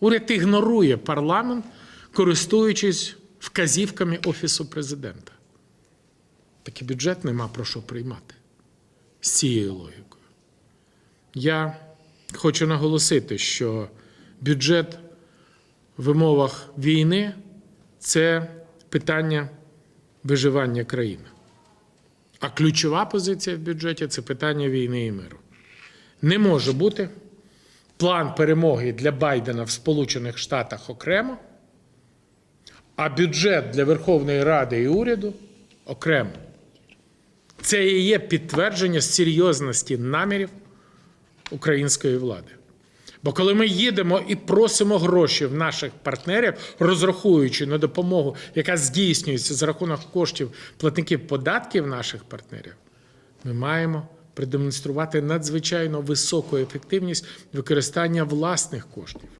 Уряд ігнорує парламент, користуючись вказівками Офісу президента. Так і бюджет нема про що приймати з цією логікою. Я хочу наголосити, що бюджет в умовах війни це питання виживання країни. А ключова позиція в бюджеті це питання війни і миру. Не може бути план перемоги для Байдена в Сполучених Штатах окремо, а бюджет для Верховної Ради і уряду окремо. Це і є підтвердження серйозності намірів української влади. Бо коли ми їдемо і просимо гроші в наших партнерів, розраховуючи на допомогу, яка здійснюється за рахунок коштів платників податків наших партнерів, ми маємо продемонструвати надзвичайно високу ефективність використання власних коштів.